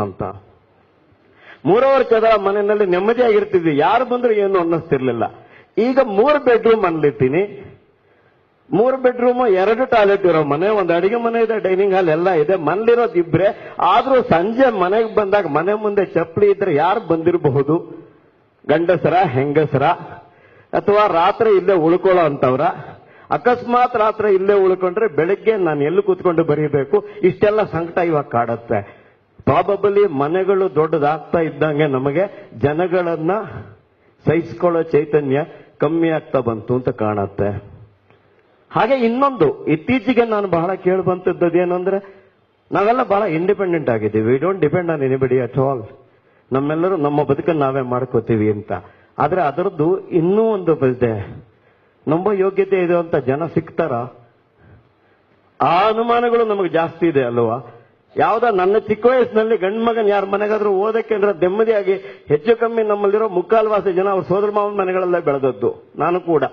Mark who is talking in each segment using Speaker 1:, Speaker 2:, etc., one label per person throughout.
Speaker 1: ಅಂತ. ಮೂರು ವರ್ಷದ ಮನೆಯಲ್ಲಿ ನೆಮ್ಮದಿಯಾಗಿರ್ತಿದ್ವಿ. ಯಾರು ಬಂದ್ರು ಏನು ಅನ್ನಿಸ್ತಿರ್ಲಿಲ್ಲ. ಈಗ ಮೂರು ಬೆಡ್ರೂಮ್ ಅನ್ಲಿತ್ತೀನಿ. ಮೂರು ಬೆಡ್ರೂಮ್ ಎರಡು ಟಾಯ್ಲೆಟ್ ಇರೋ ಮನೆ, ಒಂದು ಅಡಿಗೆ ಮನೆ ಇದೆ ಡೈನಿಂಗ್ ಹಾಲ್ ಎಲ್ಲ ಇದೆ. ಮನೇಲಿರೋದು ಇಬ್ರೆ. ಆದ್ರೂ ಸಂಜೆ ಮನೆಗೆ ಬಂದಾಗ ಮನೆ ಮುಂದೆ ಚಪ್ಪಲಿ ಇದ್ರೆ ಯಾರು ಬಂದಿರಬಹುದು? ಗಂಡಸರ, ಹೆಂಗಸರ? ಅಥವಾ ರಾತ್ರಿ ಇಲ್ಲೇ ಉಳ್ಕೊಳ್ಳೋ ಅಂತವ್ರ? ಅಕಸ್ಮಾತ್ ರಾತ್ರಿ ಇಲ್ಲೇ ಉಳ್ಕೊಂಡ್ರೆ ಬೆಳಿಗ್ಗೆ ನಾನು ಎಲ್ಲಿ ಕೂತ್ಕೊಂಡು ಬರೀಬೇಕು? ಇಷ್ಟೆಲ್ಲ ಸಂಕಟ ಇವಾಗ ಕಾಡುತ್ತೆ. ಪ್ರಾಬಬಲಿ ಮನೆಗಳು ದೊಡ್ಡದಾಗ್ತಾ ಇದ್ದಂಗೆ ನಮಗೆ ಜನಗಳನ್ನ ಸಹಿಸ್ಕೊಳ್ಳೋ ಚೈತನ್ಯ ಕಮ್ಮಿ ಆಗ್ತಾ ಬಂತು ಅಂತ ಕಾಣತ್ತೆ. ಹಾಗೆ ಇನ್ನೊಂದು, ಇತ್ತೀಚೆಗೆ ನಾನು ಬಹಳ ಕೇಳಿ ಏನು ಏನಂದ್ರೆ, ನಾವೆಲ್ಲ ಬಹಳ ಇಂಡಿಪೆಂಡೆಂಟ್ ಆಗಿದ್ದೀವಿ. We don't depend on anybody at all ನಮ್ಮೆಲ್ಲರೂ ನಮ್ಮ ಬದುಕನ್ನು ನಾವೇ ಮಾಡ್ಕೋತೀವಿ ಅಂತ. ಆದ್ರೆ ಅದರದ್ದು ಇನ್ನೂ ಒಂದು ಇದೆ. ನಮ್ಮ ಯೋಗ್ಯತೆ ಇದೆ ಅಂತ ಜನ ಸಿಗ್ತಾರ? ಆ ಅನುಮಾನಗಳು ನಮಗೆ ಜಾಸ್ತಿ ಇದೆ ಅಲ್ವಾ? ಯಾವ್ದ ನನ್ನ ಚಿಕ್ಕ ವಯಸ್ಸಿನಲ್ಲಿ ಗಂಡು ಮಗನ್ ಯಾರ ಮನೆಗಾದ್ರೂ ಓದಕ್ಕೆ ಅಂದ್ರೆ ನೆಮ್ಮದಿಯಾಗಿ ಹೆಚ್ಚು ಕಮ್ಮಿ ನಮ್ಮಲ್ಲಿರೋ ಮುಕ್ಕಾಲ್ವಾಸಿ ಜನ ಅವ್ರ ಸೋದರ ಮಾವನ ಮನೆಗಳಲ್ಲೇ ಬೆಳೆದದ್ದು. ನಾನು ಕೂಡ.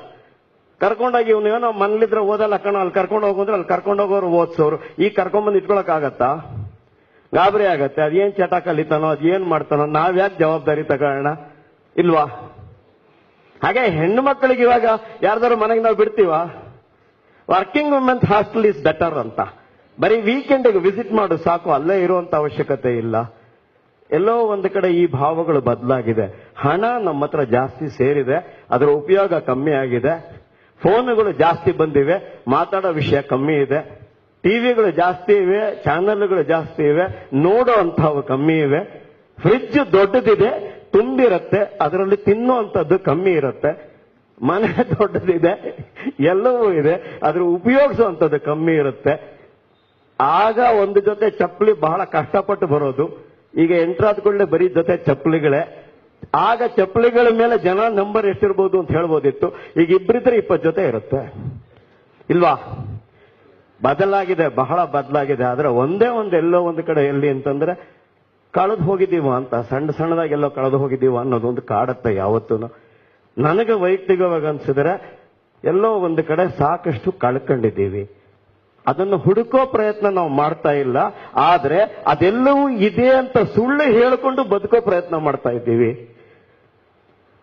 Speaker 1: ಕರ್ಕೊಂಡೋಗಿ ಇವನು ಏನೋ ಮನೇಲಿದ್ರೆ ಓದಲ್ಲ ಕಣ, ಅಲ್ಲಿ ಕರ್ಕೊಂಡು ಹೋಗೋದ್ರೆ ಅಲ್ಲಿ ಕರ್ಕೊಂಡು ಹೋಗೋರು ಓದ್ಸೋರು. ಈಗ ಕರ್ಕೊಂಡ್ಬಂದು ಇಟ್ಕೊಳಕ್ ಆಗತ್ತಾ ಗಾಬರಿ ಆಗತ್ತೆ. ಅದೇನ್ ಚಟ ಕಲಿತಾನೋ ಅದೇನ್ ಮಾಡ್ತಾನೋ ನಾವ್ಯಾಕೆ ಜವಾಬ್ದಾರಿ ತಗೋಣ ಇಲ್ವಾ? ಹಾಗೆ ಹೆಣ್ಣು ಮಕ್ಕಳಿಗೆ ಇವಾಗ ಯಾರ್ದಾರು ಮನೆಗೆ ನಾವು ಬಿಡ್ತೀವ? Working women's hostel is better ಅಂತ. ಬರೀ ವೀಕೆಂಡ್ಗೆ ವಿಸಿಟ್ ಮಾಡು ಸಾಕು, ಅಲ್ಲೇ ಇರುವಂತ ಅವಶ್ಯಕತೆ ಇಲ್ಲ. ಎಲ್ಲೋ ಒಂದು ಕಡೆ ಈ ಭಾವಗಳು ಬದಲಾಗಿದೆ. ಹಣ ನಮ್ಮ ಹತ್ರ ಜಾಸ್ತಿ ಸೇರಿದೆ, ಅದರ ಉಪಯೋಗ ಕಮ್ಮಿ ಆಗಿದೆ. ಫೋನುಗಳು ಜಾಸ್ತಿ ಬಂದಿವೆ, ಮಾತಾಡೋ ವಿಷಯ ಕಮ್ಮಿ ಇದೆ. ಟಿವಿಗಳು ಜಾಸ್ತಿ ಇವೆ, ಚಾನೆಲ್ಗಳು ಜಾಸ್ತಿ ಇವೆ, ನೋಡೋ ಅಂತವು ಕಮ್ಮಿ ಇವೆ. ಫ್ರಿಡ್ಜ್ ದೊಡ್ಡದಿದೆ, ತುಂಬಿರುತ್ತೆ, ಅದರಲ್ಲಿ ತಿನ್ನುವಂಥದ್ದು ಕಮ್ಮಿ ಇರುತ್ತೆ. ಮನೆ ದೊಡ್ಡದಿದೆ, ಎಲ್ಲವೂ ಇದೆ ಅದ್ರ ಉಪಯೋಗಿಸುವಂಥದ್ದು ಕಮ್ಮಿ ಇರುತ್ತೆ. ಆಗ ಒಂದು ಜೊತೆ ಚಪ್ಪಲಿ ಬಹಳ ಕಷ್ಟಪಟ್ಟು ಬರೋದು. ಈಗ ಎಂಟ್ರಾದ ಕೂಡಲೇ ಬರೀ ಜೊತೆ ಚಪ್ಪಲಿಗಳೇ. ಆಗ ಚಪ್ಪಲಿಗಳ ಮೇಲೆ ಜನ ನಂಬರ್ ಎಷ್ಟಿರ್ಬೋದು ಅಂತ ಹೇಳ್ಬೋದಿತ್ತು. ಈಗ ಇಬ್ಬರಿದ್ರೆ ಇಪ್ಪತ್ತು ಜೊತೆ ಇರುತ್ತೆ. ಇಲ್ವಾ? ಬದಲಾಗಿದೆ, ಬಹಳ ಬದಲಾಗಿದೆ. ಆದ್ರೆ ಒಂದೇ ಒಂದು ಎಲ್ಲೋ ಒಂದು ಕಡೆ ಎಲ್ಲಿ ಅಂತಂದ್ರೆ ಕಳೆದು ಹೋಗಿದ್ದೀವ ಅಂತ, ಸಣ್ಣ ಸಣ್ಣದಾಗಿ ಎಲ್ಲೋ ಕಳೆದು ಹೋಗಿದ್ದೀವ ಅನ್ನೋದೊಂದು ಕಾಡತ್ತೆ ಯಾವತ್ತೂ ನನಗೆ ವೈಯಕ್ತಿಕವಾಗಿ ಅನ್ಸಿದ್ರೆ ಎಲ್ಲೋ ಒಂದು ಕಡೆ ಸಾಕಷ್ಟು ಕಳ್ಕೊಂಡಿದ್ದೀವಿ. ಅದನ್ನು ಹುಡುಕೋ ಪ್ರಯತ್ನ ನಾವು ಮಾಡ್ತಾ ಇಲ್ಲ. ಆದ್ರೆ ಅದೆಲ್ಲವೂ ಇದೆ ಅಂತ ಸುಳ್ಳು ಹೇಳಿಕೊಂಡು ಬದುಕೋ ಪ್ರಯತ್ನ ಮಾಡ್ತಾ ಇದ್ದೀವಿ.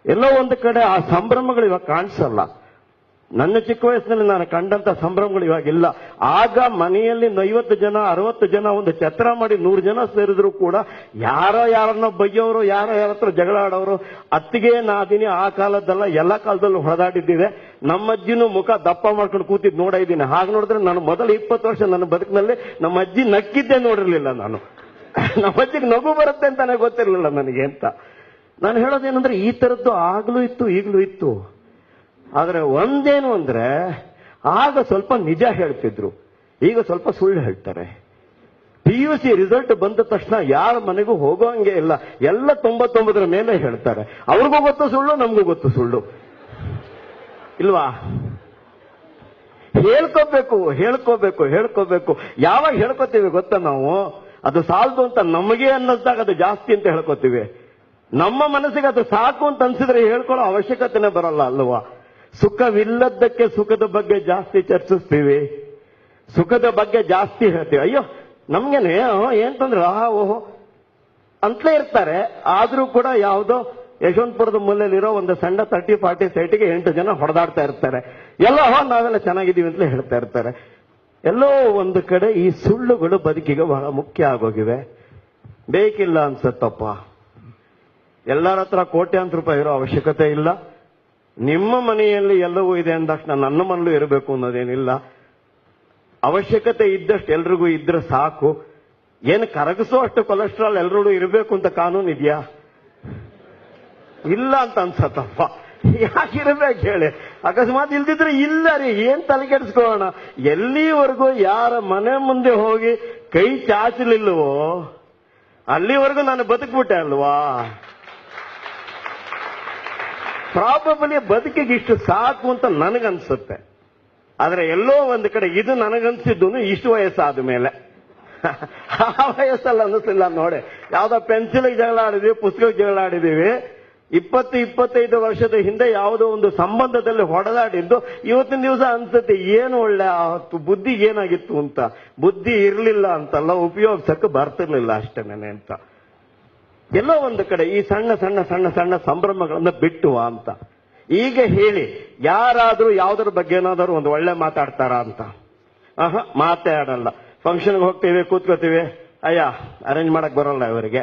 Speaker 1: ಎಲ್ಲೋ ಒಂದು ಕಡೆ ಆ ಸಂಭ್ರಮಗಳು ಇವಾಗ ಕಾಣಿಸಲ್ಲ. ನನ್ನ ಚಿಕ್ಕ ವಯಸ್ಸಿನಲ್ಲಿ ನಾನು ಕಂಡಂತ ಸಂಭ್ರಮಗಳು ಇವಾಗಿಲ್ಲ. ಆಗ ಮನೆಯಲ್ಲಿ ಐವತ್ತು ಜನ, ಅರವತ್ತು ಜನ, ಒಂದು ಛತ್ರ ಮಾಡಿ ನೂರು ಜನ ಸೇರಿದ್ರು ಕೂಡ ಯಾರೋ ಯಾರನ್ನ ಬೈಯೋರು, ಯಾರೋ ಯಾರ ಹತ್ರ ಜಗಳ ಆಡೋರು, ಅತ್ತಿಗೆ ನಾದಿನಿ ಆ ಕಾಲದಲ್ಲ ಎಲ್ಲ ಕಾಲದಲ್ಲೂ ಹೊಡೆದಾಡಿದ್ದಿದೆ ನಮ್ಮ ಅಜ್ಜಿನೂ ಮುಖ ದಪ್ಪ ಮಾಡ್ಕೊಂಡು ಕೂತಿದ್ ನೋಡ ಇದ್ದೀನಿ. ಹಾಗೆ ನೋಡಿದ್ರೆ ನಾನು ಮೊದಲ ಇಪ್ಪತ್ತು ವರ್ಷ ನನ್ನ ಬದುಕಿನಲ್ಲಿ ನಮ್ಮ ಅಜ್ಜಿ ನಕ್ಕಿದ್ದೇ ನೋಡಿರ್ಲಿಲ್ಲ ನಾನು. ನಮ್ಮ ಅಜ್ಜಿಗೆ ನಗು ಬರುತ್ತೆ ಅಂತಾನೆ ಗೊತ್ತಿರಲಿಲ್ಲ ನನಗೆ ಅಂತ. ನಾನು ಹೇಳೋದೇನಂದ್ರೆ ಈ ತರದ್ದು ಆಗ್ಲೂ ಇತ್ತು, ಈಗಲೂ ಇತ್ತು. ಆದ್ರೆ ಒಂದೇನು ಅಂದ್ರೆ, ಆಗ ಸ್ವಲ್ಪ ನಿಜ ಹೇಳ್ತಿದ್ರು. ಈಗ ಸ್ವಲ್ಪ ಸುಳ್ಳು ಹೇಳ್ತಾರೆ. ಪಿ ಯು ಸಿ ರಿಸಲ್ಟ್ ಬಂದ ತಕ್ಷಣ ಯಾರ ಮನೆಗೂ ಹೋಗೋಂಗೆ ಇಲ್ಲ. ಎಲ್ಲ ತೊಂಬತ್ತೊಂಬತ್ತರ ಮೇಲೆ ಹೇಳ್ತಾರೆ. ಅವ್ರಿಗೂ ಗೊತ್ತು ಸುಳ್ಳು, ನಮಗೂ ಗೊತ್ತು ಸುಳ್ಳು. ಇಲ್ವಾ? ಹೇಳ್ಕೋಬೇಕು ಹೇಳ್ಕೋಬೇಕು ಹೇಳ್ಕೋಬೇಕು. ಯಾವಾಗ ಹೇಳ್ಕೋತೀವಿ ಗೊತ್ತಾ ನಾವು? ಅದು ಸಾಲದು ಅಂತ ನಮಗೆ ಅನ್ನಿಸ್ದಾಗ ಅದು ಜಾಸ್ತಿ ಅಂತ ಹೇಳ್ಕೋತೀವಿ. ನಮ್ಮ ಮನಸ್ಸಿಗೆ ಅದು ಸಾಕು ಅಂತ ಅನ್ಸಿದ್ರೆ ಹೇಳ್ಕೊಳ್ಳೋ ಅವಶ್ಯಕತೆನೇ ಬರಲ್ಲ ಅಲ್ವಾ? ಸುಖವಿಲ್ಲದಕ್ಕೆ ಸುಖದ ಬಗ್ಗೆ ಜಾಸ್ತಿ ಚರ್ಚಿಸ್ತೀವಿ. ಸುಖದ ಬಗ್ಗೆ ಜಾಸ್ತಿ ಹೇಳ್ತೀವಿ. ಅಯ್ಯೋ, ನಮ್ಗೇನೆ ಏನ್ ತೊಂದ್ರೆ? ಆ ಓಹೋ ಅಂತಲೇ ಇರ್ತಾರೆ. ಆದ್ರೂ ಕೂಡ ಯಾವುದೋ ಯಶವಂತಪುರದ ಮೂಲೆಯಲ್ಲಿರೋ ಒಂದು ಸಣ್ಣ ತರ್ಟಿ ಫಾರ್ಟಿ ಸೈಟಿಗೆ ಎಂಟು ಜನ ಹೊಡೆದಾಡ್ತಾ ಇರ್ತಾರೆ. ಎಲ್ಲ, ಹೋ, ನಾವೆಲ್ಲ ಚೆನ್ನಾಗಿದ್ದೀವಿ ಅಂತಲೇ ಹೇಳ್ತಾ ಇರ್ತಾರೆ. ಎಲ್ಲೋ ಒಂದು ಕಡೆ ಈ ಸುಳ್ಳುಗಳು ಬದುಕಿಗೆ ಬಹಳ ಮುಖ್ಯ ಆಗೋಗಿವೆ. ಬೇಕಿಲ್ಲ ಅನ್ಸತ್ತಪ್ಪ. ಎಲ್ಲರ ಹತ್ರ ಕೋಟ್ಯಾಂತರ ರೂಪಾಯಿ ಇರೋ ಅವಶ್ಯಕತೆ ಇಲ್ಲ. ನಿಮ್ಮ ಮನೆಯಲ್ಲಿ ಎಲ್ಲವೂ ಇದೆ ಅಂದ ತಕ್ಷಣ ನನ್ನ ಮನಲ್ಲೂ ಇರಬೇಕು ಅನ್ನೋದೇನಿಲ್ಲ. ಅವಶ್ಯಕತೆ ಇದ್ದಷ್ಟು ಎಲ್ರಿಗೂ ಇದ್ರೆ ಸಾಕು. ಏನು ಕರಗಿಸೋ ಅಷ್ಟು ಕೊಲೆಸ್ಟ್ರಾಲ್ ಎಲ್ರಿಗೂ ಇರಬೇಕು ಅಂತ ಕಾನೂನು ಇದೆಯಾ? ಇಲ್ಲ ಅಂತ ಅನ್ಸತ್ತಪ್ಪ. ಯಾಕಿರ್ಬೇಕು ಹೇಳಿ? ಅಕಸ್ಮಾತ್ ಇಲ್ದಿದ್ರೆ ಇಲ್ಲ ರೀ, ಏನ್ ತಲೆ ಕೆಡಿಸ್ಕೊಳ್ಳೋಣ? ಎಲ್ಲಿವರೆಗೂ ಯಾರ ಮನೆ ಮುಂದೆ ಹೋಗಿ ಕೈ ಚಾಚಲಿಲ್ವೋ? ಅಲ್ಲಿವರೆಗೂ ನಾನು ಬದುಕ್ಬಿಟ್ಟೆ ಅಲ್ವಾ? ಪ್ರಾಬಬಲಿ ಬದುಕಿಗೆ ಇಷ್ಟು ಸಾಕು ಅಂತ ನನಗನ್ಸುತ್ತೆ. ಆದ್ರೆ ಎಲ್ಲೋ ಒಂದು ಕಡೆ ಇದು ನನಗನ್ಸಿದ್ದು ಇಷ್ಟು ವಯಸ್ಸಾದ ಮೇಲೆ. ಆ ವಯಸ್ಸಲ್ಲಿ ಅನ್ನಿಸ್ಲಿಲ್ಲ ನೋಡಿ. ಯಾವ್ದೋ ಪೆನ್ಸಿಲ್ ಜಗಳ ಆಡಿದೀವಿ ಪುಸ್ತಕಕ್ಕೆ ಜಗಳ ಇಪ್ಪತ್ತು, ಇಪ್ಪತ್ತೈದು ವರ್ಷದ ಹಿಂದೆ ಯಾವುದೋ ಒಂದು ಸಂಬಂಧದಲ್ಲಿ ಹೊಡೆದಾಡಿದ್ದು ಇವತ್ತಿನ ದಿವಸ ಅನ್ಸುತ್ತೆ, ಏನು ಒಳ್ಳೆ ಆವತ್ತು ಬುದ್ಧಿ ಏನಾಗಿತ್ತು ಅಂತ. ಬುದ್ಧಿ ಇರಲಿಲ್ಲ ಅಂತಲ್ಲ ಉಪಯೋಗಿಸಕ್ಕೆ ಬರ್ತಿರ್ಲಿಲ್ಲ ಅಷ್ಟೇನೆ ಅಂತ. ಎಲ್ಲೋ ಒಂದು ಕಡೆ ಈ ಸಣ್ಣ ಸಣ್ಣ ಸಣ್ಣ ಸಣ್ಣ ಸಂಭ್ರಮಗಳನ್ನ ಬಿಟ್ಟುವ ಅಂತ. ಈಗ ಹೇಳಿ, ಯಾರಾದರೂ ಯಾವ್ದ್ರ ಬಗ್ಗೆ ಏನಾದರೂ ಒಂದು ಒಳ್ಳೆ ಮಾತಾಡ್ತಾರ ಅಂತ. ಆಹಾ ಮಾತಾಡಲ್ಲ ಫಂಕ್ಷನ್ಗೆ ಹೋಗ್ತೀವಿ, ಕೂತ್ಕೋತೀವಿ. ಅಯ್ಯ ಅರೇಂಜ್ ಮಾಡಕ್ ಬರೋಲ್ಲ ಇವರಿಗೆ.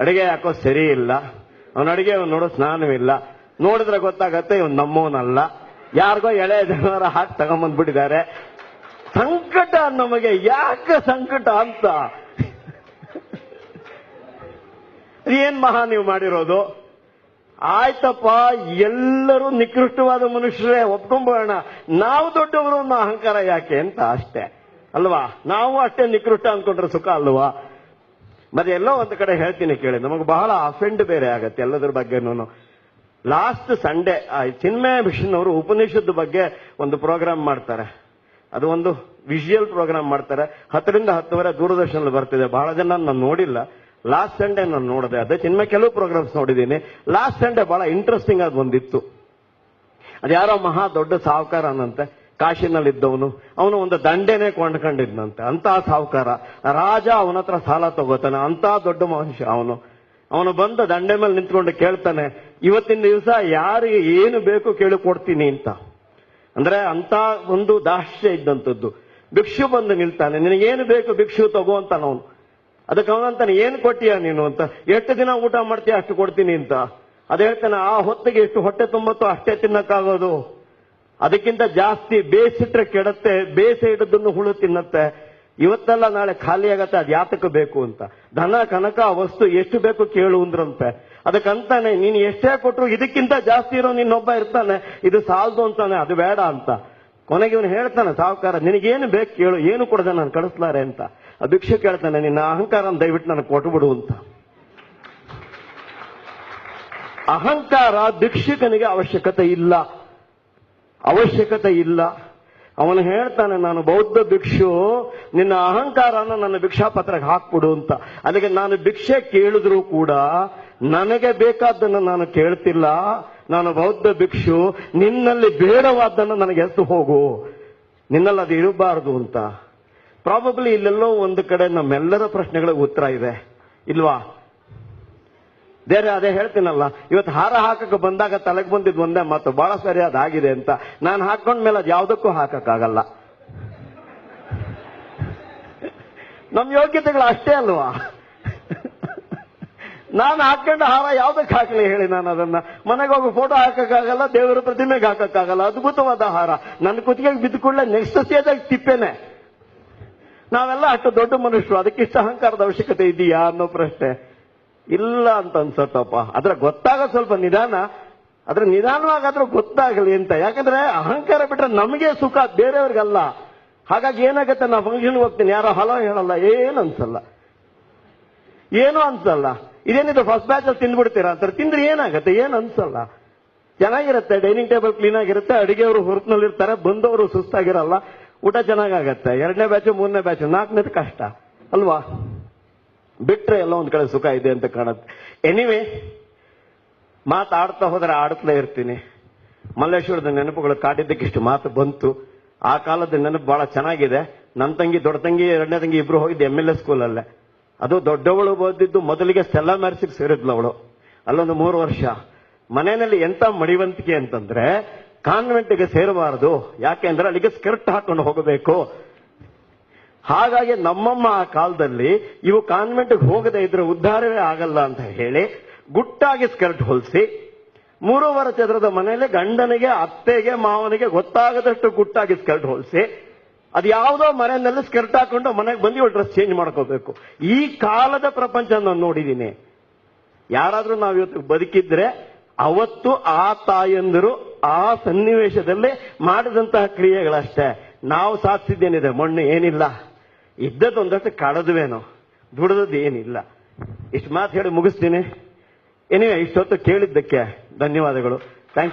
Speaker 1: ಅಡಿಗೆ ಯಾಕೋ ಸರಿ ಇಲ್ಲ. ಅವನ ಅಡಿಗೆ ನೋಡೋ ಸ್ನಾನವಿಲ್ಲ ನೋಡಿದ್ರೆ ಗೊತ್ತಾಗತ್ತೆ ಇವ್ನು ನಮ್ಮವನಲ್ಲ. ಯಾರಿಗೋ ಎಳೆ ಜನರ ಹಾಕಿ ತಗೊಂಬಂದ್ಬಿಟ್ಟಿದ್ದಾರೆ. ಸಂಕಟ ನಮಗೆ ಯಾಕೆ ಸಂಕಟ ಅಂತ. ಏನ್ ಮಹಾ ನೀವು ಮಾಡಿರೋದು? ಆಯ್ತಪ್ಪ, ಎಲ್ಲರೂ ನಿಕೃಷ್ಟವಾದ ಮನುಷ್ಯರೇ, ಒಪ್ಕೊಂಬೋಣ. ನಾವು ದೊಡ್ಡವರು ಅನ್ನೋ ಅಹಂಕಾರ ಯಾಕೆ ಅಂತ ಅಷ್ಟೇ. ಅಲ್ವಾ? ನಾವು ಅಷ್ಟೇ ನಿಕೃಷ್ಟ ಅನ್ಕೊಂಡ್ರೆ ಸುಖ ಅಲ್ವಾ? ಮತ್ತೆ ಎಲ್ಲೋ ಒಂದು ಕಡೆ ಹೇಳ್ತೀನಿ ಕೇಳಿ, ನಮಗೆ ಬಹಳ ಅಫೆಂಡ್ ಬೇರೆ ಆಗತ್ತೆ ಎಲ್ಲದ್ರ ಬಗ್ಗೆನೂ ಲಾಸ್ಟ್ ಸಂಡೇ ಚಿನ್ಮಯ ಮಿಷನ್ ಅವರು ಉಪನಿಷತ್ ಬಗ್ಗೆ ಒಂದು ಪ್ರೋಗ್ರಾಮ್ ಮಾಡ್ತಾರೆ. ಅದು ಒಂದು ವಿಜುವಲ್ ಪ್ರೋಗ್ರಾಮ್ ಮಾಡ್ತಾರೆ. ಹತ್ತರಿಂದ ಹತ್ತುವರೆ ದೂರದರ್ಶನ ಬರ್ತಿದೆ. ಬಹಳ ಜನ ನಾನು ನೋಡಿಲ್ಲ. ಲಾಸ್ಟ್ ಸಂಡೇ ನಾನು ನೋಡಿದೆ, ಅದೇ ಚಿನ್ಮಯ ಕೆಲವು ಪ್ರೋಗ್ರಾಮ್ಸ್ ನೋಡಿದ್ದೀನಿ. ಲಾಸ್ಟ್ ಸಂಡೇ ಬಹಳ ಇಂಟ್ರೆಸ್ಟಿಂಗ್ ಆಗಿ ಬಂದಿತ್ತು. ಅದ್ಯಾರೋ ಮಹಾ ದೊಡ್ಡ ಸಾಹುಕಾರನಂತೆ, ಕಾಶಿನಲ್ಲಿದ್ದವನು, ಅವನು ಒಂದು ದಂಡೆನೇ ಕೊಂಡ್ಕೊಂಡಿದ್ನಂತೆ. ಅಂತ ಸಾಹುಕಾರ. ರಾಜ ಅವನ ಹತ್ರ ಸಾಲ ತಗೋತಾನೆ. ಅಂತ ದೊಡ್ಡ ಮನುಷ್ಯ ಅವನು. ಅವನು ಬಂದ ದಂಡೆ ಮೇಲೆ ನಿಂತ್ಕೊಂಡು ಕೇಳ್ತಾನೆ, ಇವತ್ತಿನ ದಿವಸ ಯಾರಿಗೆ ಏನು ಬೇಕು ಕೇಳಿ ಕೊಡ್ತೀನಿ ಅಂತ. ಅಂದ್ರೆ ಅಂತ ಒಂದು ದಾಶ್ಯ ಇದ್ದಂಥದ್ದು. ಭಿಕ್ಷು ಬಂದು ನಿಲ್ತಾನೆ. ನಿನಗೇನು ಬೇಕು ಭಿಕ್ಷು ತಗೋ ಅಂತಾನ ಅವನು ಅದಕ್ಕೆ ಅವನಂತಾನೆ ಏನು ಕೊಟ್ಟಿಯ ನೀನು ಅಂತ? ಎಷ್ಟು ದಿನ ಊಟ ಮಾಡ್ತೀಯ ಅಷ್ಟು ಕೊಡ್ತೀನಿ ಅಂತ. ಅದ ಹೇಳ್ತಾನೆ, ಆ ಹೊತ್ತಿಗೆ ಎಷ್ಟು ಹೊಟ್ಟೆ ತುಂಬತ್ತೋ ಅಷ್ಟೇ ತಿನ್ನಕ್ಕಾಗೋದು. ಅದಕ್ಕಿಂತ ಜಾಸ್ತಿ ಬೇಯಿಸಿಟ್ರೆ ಕೆಡತ್ತೆ ಬೇಯಿಸಿ ಇಡದನ್ನು ಹುಳು ತಿನ್ನತ್ತೆ. ಇವತ್ತೆಲ್ಲ ನಾಳೆ ಖಾಲಿ ಆಗತ್ತೆ, ಅದ್ ಯಾತಕ್ಕೆ ಬೇಕು ಅಂತ. ಧನ, ಕನಕ, ವಸ್ತು ಎಷ್ಟು ಬೇಕು ಕೇಳು ಅಂದ್ರಂತೆ. ಅದಕ್ಕಂತಾನೆ ನೀನು ಎಷ್ಟೇ ಕೊಟ್ಟರು ಇದಕ್ಕಿಂತ ಜಾಸ್ತಿ ಇರೋ ನಿನ್ನೊಬ್ಬ ಇರ್ತಾನೆ. ಇದು ಸಾಲದು ಅಂತಾನೆ, ಅದು ಬೇಡ ಅಂತ. ಕೊನೆಗೆ ಇವನು ಹೇಳ್ತಾನೆ ಸಾಹುಕಾರ ನಿನಗೇನು ಬೇಕು ಕೇಳು, ಏನು ಕೊಡದೆ ನಾನು ಕಳಿಸ್ಲಾರೆ ಅಂತ. ಆ ಭಿಕ್ಷೆ ಕೇಳ್ತಾನೆ, ನಿನ್ನ ಅಹಂಕಾರ ದಯವಿಟ್ಟು ನನಗೆ ಕೊಟ್ಬಿಡು ಅಂತ. ಅಹಂಕಾರ ಭಿಕ್ಷಕನಿಗೆ ಅವಶ್ಯಕತೆ ಇಲ್ಲ. ಅವಶ್ಯಕತೆ ಇಲ್ಲ. ಅವನು ಹೇಳ್ತಾನೆ, ನಾನು ಬೌದ್ಧ ಭಿಕ್ಷು, ನಿನ್ನ ಅಹಂಕಾರನ ನನ್ನ ಭಿಕ್ಷಾ ಪತ್ರಕ್ಕೆ ಹಾಕ್ಬಿಡು ಅಂತ. ಅದಕ್ಕೆ ನಾನು ಭಿಕ್ಷೆ ಕೇಳಿದ್ರು ಕೂಡ, ನನಗೆ ಬೇಕಾದ್ದನ್ನು ನಾನು ಕೇಳ್ತಿಲ್ಲ ನಾನು ಬೌದ್ಧ ಭಿಕ್ಷು, ನಿನ್ನಲ್ಲಿ ಬೇಡವಾದ್ದನ್ನು ನನಗೆ ಎತ್ತು ಹೋಗು. ನಿನ್ನಲ್ಲಿ ಅದು ಇರಬಾರದು ಅಂತ. ಪ್ರಾಬಬ್ಲಿ ಇಲ್ಲೆಲ್ಲೋ ಒಂದು ಕಡೆ ನಮ್ಮೆಲ್ಲರ ಪ್ರಶ್ನೆಗಳಿಗೆ ಉತ್ತರ ಇದೆ. ಇಲ್ವಾ? ಬೇರೆ ಅದೇ ಹೇಳ್ತೀನಲ್ಲ, ಇವತ್ತು ಹಾರ ಹಾಕಕ್ಕೆ ಬಂದಾಗ ತಲೆಗೆ ಬಂದಿದ್ದು ಒಂದೇ ಮಾತು, ಬಹಳ ಸರಿ ಅದಾಗಿದೆ ಅಂತ. ನಾನು ಹಾಕೊಂಡ್ಮೇಲೆ ಅದು ಯಾವುದಕ್ಕೂ ಹಾಕಕ್ಕಾಗಲ್ಲ. ನಮ್ಮ ಯೋಗ್ಯತೆಗಳು ಅಷ್ಟೇ ಅಲ್ವಾ? ನಾನು ಹಾಕೊಂಡ ಹಾರ ಯಾವ್ದಕ್ಕೆ ಹಾಕಲಿ ಹೇಳಿ ನಾನು ಅದನ್ನ. ಮನೆಗೆ ಹೋಗಿ ಫೋಟೋ ಹಾಕಕ್ಕಾಗಲ್ಲ, ದೇವರ ಪ್ರತಿಮೆಗೆ ಹಾಕಕ್ಕಾಗಲ್ಲ, ಅದ್ಭುತವಾದ ಹಾರ. ನನ್ನ ಕುತ್ತಿಗೆಗೆ ಬಿದ್ದುಕೊಳ್ಳೆ ನೆಕ್ಸ್ಟ್ ಸ್ಟೇಜಾಗಿ ತಿಪ್ಪೇನೆ. ನಾವೆಲ್ಲ ಅಷ್ಟು ದೊಡ್ಡ ಮನುಷ್ಯರು, ಅದಕ್ಕೆ ಇಷ್ಟ ಅಹಂಕಾರದ ಅವಶ್ಯಕತೆ ಇದೆಯಾ ಅನ್ನೋ ಪ್ರಶ್ನೆ. ಇಲ್ಲ ಅಂತ ಅನ್ಸತ್ತಪ್ಪ. ಅದ್ರ ಗೊತ್ತಾಗ ಸ್ವಲ್ಪ ನಿಧಾನ. ಅದ್ರ ನಿಧಾನವಾಗಾದ್ರೂ ಗೊತ್ತಾಗಲಿ ಅಂತ. ಯಾಕಂದ್ರೆ ಅಹಂಕಾರ ಬಿಟ್ರೆ ನಮಗೆ ಸುಖ, ಬೇರೆಯವ್ರಿಗಲ್ಲ. ಹಾಗಾಗಿ ಏನಾಗುತ್ತೆ, ನಾ ಫಂಕ್ಷನ್ಗೆ ಹೋಗ್ತೀನಿ. ಯಾರೋ ಹಲೋ ಹೇಳಲ್ಲ, ಏನು ಅನ್ಸಲ್ಲ. ಏನು ಅನ್ಸಲ್ಲ. ಇದೇನಿದು ಫಸ್ಟ್ ಬ್ಯಾಚ್ ಅಲ್ಲಿ ತಿಂದ್ಬಿಡ್ತೀರಾ ಅಂತಾರೆ. ತಿಂದ್ರೆ ಏನಾಗುತ್ತೆ? ಏನು ಅನ್ಸಲ್ಲ. ಚೆನ್ನಾಗಿರುತ್ತೆ ಡೈನಿಂಗ್ ಟೇಬಲ್ ಕ್ಲೀನ್ ಆಗಿರುತ್ತೆ, ಅಡಿಗೆಯವರು ಇರ್ತಾರೆ ಬಂದವರು ಸುಸ್ತಾಗಿರಲ್ಲ, ಊಟ ಚೆನ್ನಾಗಾಗತ್ತೆ. ಎರಡನೇ ಬ್ಯಾಚು ಮೂರನೇ ಬ್ಯಾಚ್ ನಾಲ್ಕನೇದು ಕಷ್ಟ. ಅಲ್ವಾ? ಬಿಟ್ರೆ ಎಲ್ಲ ಒಂದ್ ಕಡೆ ಸುಖ ಇದೆ ಅಂತ ಕಾಣುತ್ತೆ. ಎನಿವೆ ಮಾತಾಡ್ತಾ ಹೋದ್ರೆ ಆಡ್ತಲೇ ಇರ್ತೀನಿ. ಮಲ್ಲೇಶ್ವರದ ನೆನಪುಗಳು ಕಾಟಿದ್ದಕ್ಕಿಷ್ಟು ಮಾತು ಬಂತು. ಆ ಕಾಲದ ನೆನಪು ಬಹಳ ಚೆನ್ನಾಗಿದೆ. ನನ್ನ ತಂಗಿ, ದೊಡ್ಡ ತಂಗಿ, ಎರಡನೇ ತಂಗಿ ಇಬ್ರು ಹೋಗಿದ್ದು ಎಂ ಎಲ್ ಎ ಸ್ಕೂಲಲ್ಲೇ ಅದು ದೊಡ್ಡವಳು ಓದಿದ್ದು ಮೊದಲಿಗೆ ಸ್ಟೆಲ್ಲಾ ಮ್ಯಾರ್ಸಿಗೆ ಸೇರಿದ್ಲು ಅವಳು. ಅಲ್ಲೊಂದು ಮೂರು ವರ್ಷ. ಮನೆಯಲ್ಲಿ ಎಂತ ಮಡಿವಂತಿಕೆ ಅಂತಂದ್ರೆ ಕಾನ್ವೆಂಟ್ಗೆ ಸೇರಬಾರದು. ಯಾಕೆಂದ್ರೆ ಅಲ್ಲಿಗೆ ಸ್ಕರ್ಟ್ ಹಾಕೊಂಡು ಹೋಗಬೇಕು. ಹಾಗಾಗಿ ನಮ್ಮಮ್ಮ ಆ ಕಾಲದಲ್ಲಿ ಇವು ಕಾನ್ವೆಂಟ್ಗೆ ಹೋಗದೆ ಇದ್ರೆ ಉದ್ಧಾರವೇ ಆಗಲ್ಲ ಅಂತ ಹೇಳಿ ಗುಟ್ಟಾಗಿ ಸ್ಕರ್ಟ್ ಹೊಲಿಸಿ ಮೂರುವರೆ ಚದರದ ಮನೆಯಲ್ಲಿ ಗಂಡನಿಗೆ, ಅತ್ತೆಗೆ, ಮಾವನಿಗೆ ಗೊತ್ತಾಗದಷ್ಟು ಗುಟ್ಟಾಗಿ ಸ್ಕರ್ಟ್ ಹೊಲಿಸಿ ಅದು ಯಾವುದೋ ಮನೆಯಲ್ಲಿ ಸ್ಕರ್ಟ್ ಹಾಕೊಂಡು ಮನೆಗೆ ಬಂದು ಇವಳು ಡ್ರೆಸ್ ಚೇಂಜ್ ಮಾಡ್ಕೋಬೇಕು. ಈ ಕಾಲದ ಪ್ರಪಂಚ ನಾನು ನೋಡಿದ್ದೀನಿ ಯಾರಾದರೂ ನಾವು ಇವತ್ತು ಬದುಕಿದ್ರೆ ಅವತ್ತು ಆ ತಾಯಂದಿರು ಆ ಸನ್ನಿವೇಶದಲ್ಲಿ ಮಾಡಿದಂತಹ ಕ್ರಿಯೆಗಳಷ್ಟೇ. ನಾವು ಸಾಧಿಸಿದ್ದೇನಿದೆ, ಮಣ್ಣು ಏನಿಲ್ಲ. ಇದ್ದದ್ದು ಒಂದಷ್ಟು ಕಳೆದ್ವೇನೋ. ದುಡಿದದ್ದು ಏನಿಲ್ಲ. ಇಷ್ಟು ಮಾತು ಹೇಳಿ ಮುಗಿಸ್ತೀನಿ. ಏನಿವೆ ಇಷ್ಟೊತ್ತು ಕೇಳಿದ್ದಕ್ಕೆ ಧನ್ಯವಾದಗಳು.